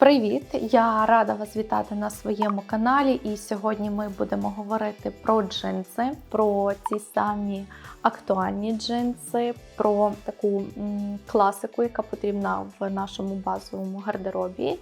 Привіт! Я рада вас вітати на своєму каналі. І сьогодні ми будемо говорити про джинси, про ці самі актуальні джинси, про таку класику, яка потрібна в нашому базовому гардеробі,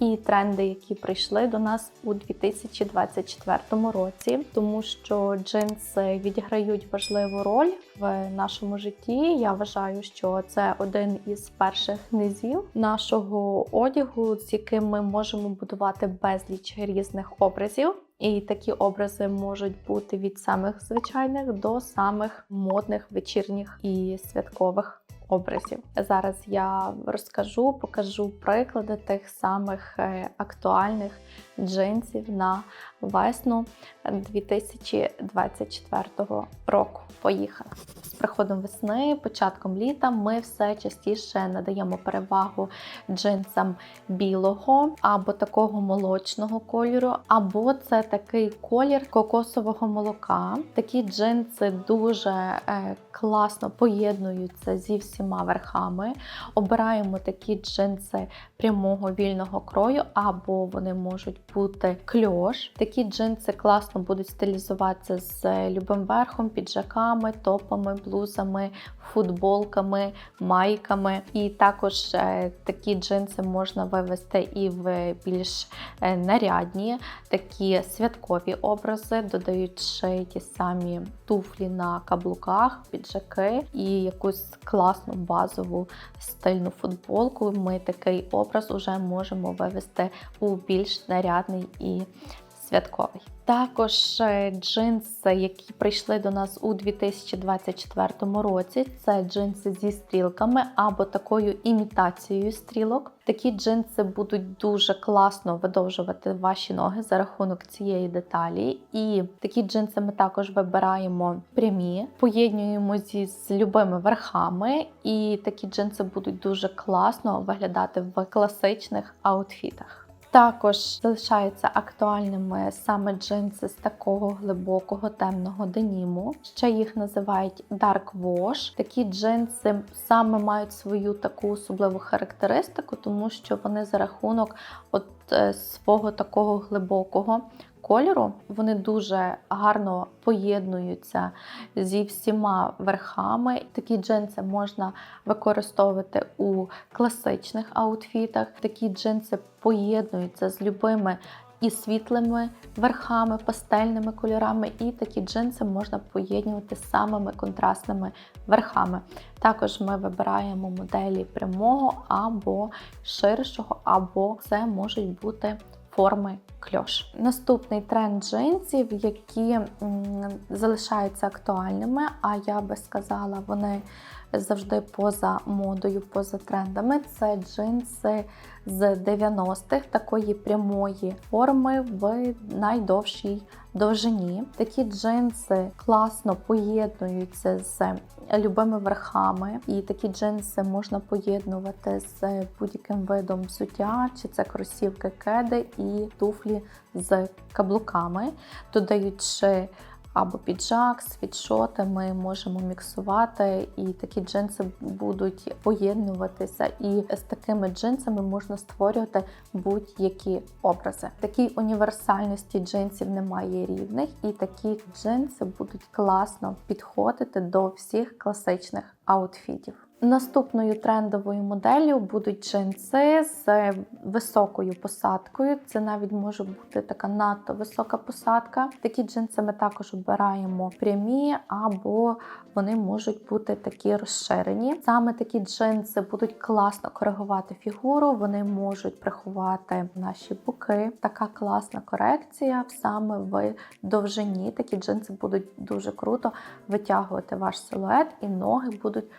і тренди, які прийшли до нас у 2024 році, тому що джинси відіграють важливу роль в нашому житті. Я вважаю, що це один із перших низів нашого одягу, з яким ми можемо будувати безліч різних образів. І такі образи можуть бути від самих звичайних до самих модних вечірніх і святкових образів. Зараз я розкажу, покажу приклади тих самих е, актуальних джинсів на весну 2024 року. Поїхали! З приходом весни, початком літа, ми все частіше надаємо перевагу джинсам білого або такого молочного кольору, або це такий колір кокосового молока. Такі джинси дуже е, класно поєднуються зі всіма верхами. Обираємо такі джинси прямого вільного крою, або вони можуть бути кльош. Такі джинси класно будуть стилізуватися з любим верхом, піджаками, топами, блузами, футболками, майками. І також е, такі джинси можна вивести і в більш е, нарядні, такі святкові образи, додаючи ті самі туфлі на каблуках, піджаки і якусь класну базову стильну футболку. Ми такий образ уже можемо вивести у більш нарядний і святковий. Також е, джинси, які прийшли до нас у 2024 році, це джинси зі стрілками або такою імітацією стрілок. Такі джинси будуть дуже класно видовжувати ваші ноги за рахунок цієї деталі. І такі джинси ми також вибираємо прямі, поєднуємо зі з любими верхами, і такі джинси будуть дуже класно виглядати в класичних аутфітах. Також залишаються актуальними саме джинси з такого глибокого темного деніму. Ще їх називають Dark Wash. Такі джинси саме мають свою таку особливу характеристику, тому що вони за рахунок от е, свого такого глибокого кольору вони дуже гарно поєднуються зі всіма верхами. Такі джинси можна використовувати у класичних аутфітах. Такі джинси поєднуються з любими і світлими верхами, пастельними кольорами, і такі джинси можна поєднувати з самими контрастними верхами. Також ми вибираємо моделі прямого або ширшого, або це можуть бути форми кльош. Наступний тренд джинсів, які м, залишаються актуальними, а я би сказала, вони завжди поза модою, поза трендами. Це джинси з 90-х, такої прямої форми в найдовшій довжині. Такі джинси класно поєднуються з любими верхами, і такі джинси можна поєднувати з будь-яким видом взуття, чи це кросівки кеди і туфлі з каблуками, додаючи або піджак, світшоти ми можемо міксувати, і такі джинси будуть поєднуватися. І з такими джинсами можна створювати будь-які образи. Такій універсальності джинсів немає рівних, і такі джинси будуть класно підходити до всіх класичних аутфітів. Наступною трендовою моделлю будуть джинси з високою посадкою. Це навіть може бути така надто висока посадка. Такі джинси ми також обираємо прямі, або вони можуть бути такі розширені. Саме такі джинси будуть класно коригувати фігуру, вони можуть приховати наші боки. Така класна корекція саме в довжині. Такі джинси будуть дуже круто витягувати ваш силует, і ноги будуть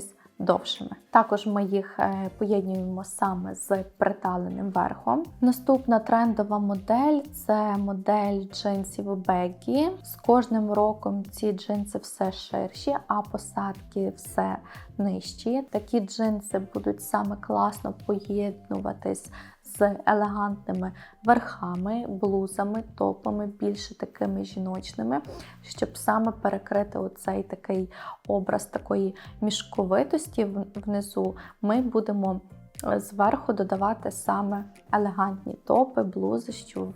здаватись довшими. Також ми їх е, поєднуємо саме з приталеним верхом. Наступна трендова модель це модель джинсів бегі. З кожним роком ці джинси все ширші, а посадки все нижчі. Такі джинси будуть саме класно поєднуватись з елегантними верхами, блузами, топами, більше такими жіночними, щоб саме перекрити оцей такий образ такої мішковитості внизу. Ми будемо е, зверху додавати саме елегантні топи, блузи, щоб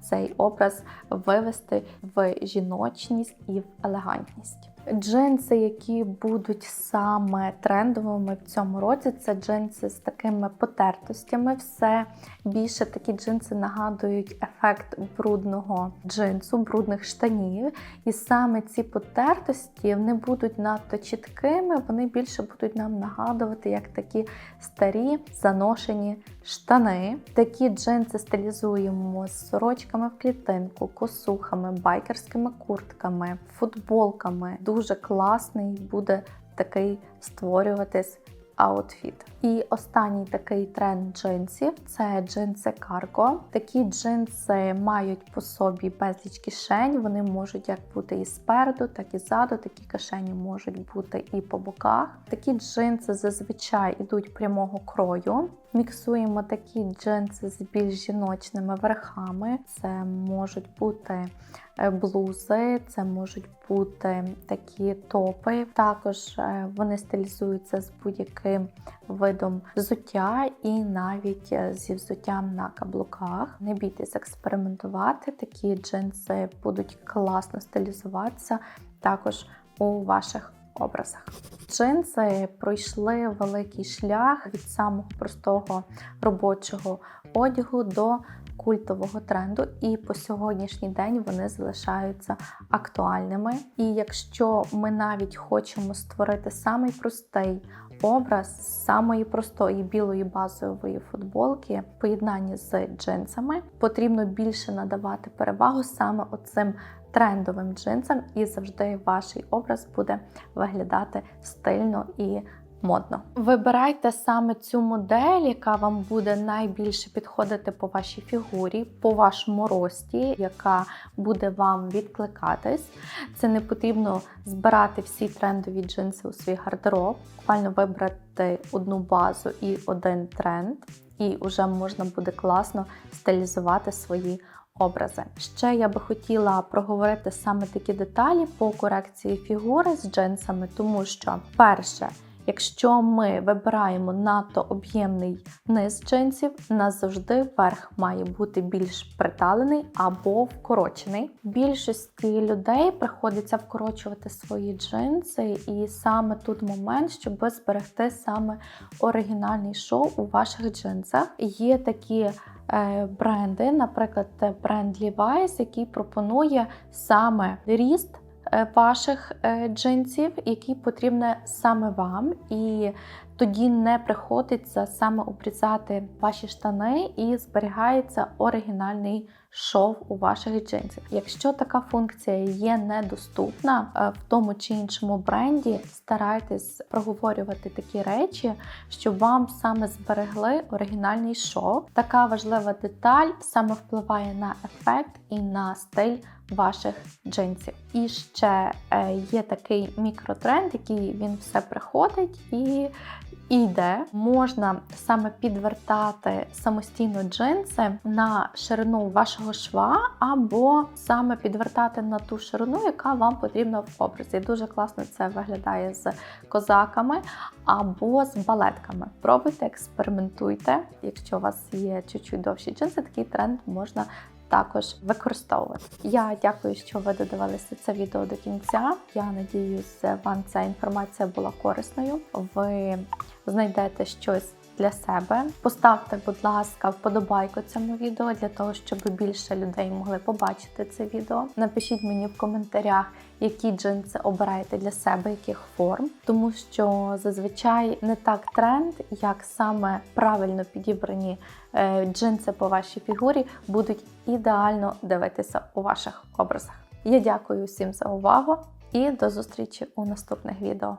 цей образ вивести в жіночність і в елегантність. Джинси, які будуть саме трендовими в цьому році, це джинси з такими потертостями. Все більше такі джинси нагадують ефект брудного джинсу, брудних штанів. І саме ці потертості вони будуть надто чіткими, вони більше будуть нам нагадувати як такі старі заношені штани. Такі джинси стилізуємо з сорочками в клітинку, косухами, байкерськими куртками, футболками. Дуже класний буде такий створюватись аутфіт. І останній такий тренд джинсів це джинси карго. Такі джинси мають по собі безліч кишень. Вони можуть як бути і спереду, так і ззаду. Такі кишені можуть бути і по боках. Такі джинси зазвичай йдуть прямого крою. Міксуємо такі джинси з більш жіночними верхами. Це можуть бути блузи, це можуть бути такі топи. Також е, вони стилізуються з будь-яким видом взуття і навіть е, зі взуттям на каблуках. Не бійтесь експериментувати. Такі джинси будуть класно стилізуватися також у ваших образах. Джинси пройшли великий шлях від самого простого робочого одягу до культового тренду, і по сьогоднішній день вони залишаються актуальними. І якщо ми навіть хочемо створити самий простий образ самої простої білої базової футболки в поєднанні з джинсами, потрібно більше надавати перевагу саме оцим трендовим джинсам, і завжди ваш образ буде виглядати стильно і модно. Вибирайте саме цю модель, яка вам буде найбільше підходити по вашій фігурі, по вашому рості, яка буде вам відкликатись. Це не потрібно збирати всі трендові джинси у свій гардероб, буквально вибрати одну базу і один тренд, і вже можна буде класно стилізувати свої образи. Ще я би хотіла проговорити саме такі деталі по корекції фігури з джинсами, тому що перше. Якщо ми вибираємо надто об'ємний низ джинсів, у нас завжди верх має бути більш приталений або вкорочений. Більшості людей приходиться вкорочувати свої джинси, і саме тут момент, щоб зберегти саме оригінальний шоу у ваших джинсах. Є такі е, бренди, наприклад, бренд Levi's, який пропонує саме ріст. Е, ваших е, джинсів, які потрібні саме вам, і тоді не приходиться саме обрізати ваші штани і зберігається оригінальний шов у ваших джинсах. Якщо така функція є недоступна е, в тому чи іншому бренді, старайтесь проговорювати такі речі, щоб вам саме зберегли оригінальний шов. Така важлива деталь саме впливає на ефект і на стиль ваших джинсів. І ще е, є такий мікротренд, який він все приходить і і йде. Можна саме підвертати самостійно джинси на ширину вашого шва, або саме підвертати на ту ширину, яка вам потрібна в образі. Дуже класно це виглядає з козаками або з балетками. Пробуйте, експериментуйте. Якщо у вас є чуть-чуть довші джинси, такий тренд можна також використовувати. Я дякую, що ви додивилися це відео до кінця. Я надіюсь, вам ця інформація була корисною. Ви знайдете щось. Для себе поставте, будь ласка, вподобайку цьому відео для того, щоб більше людей могли побачити це відео. Напишіть мені в коментарях, які джинси обираєте для себе, яких форм, тому що зазвичай не так тренд, як саме правильно підібрані е, джинси по вашій фігурі будуть ідеально дивитися у ваших образах. Я дякую всім за увагу і до зустрічі у наступних відео.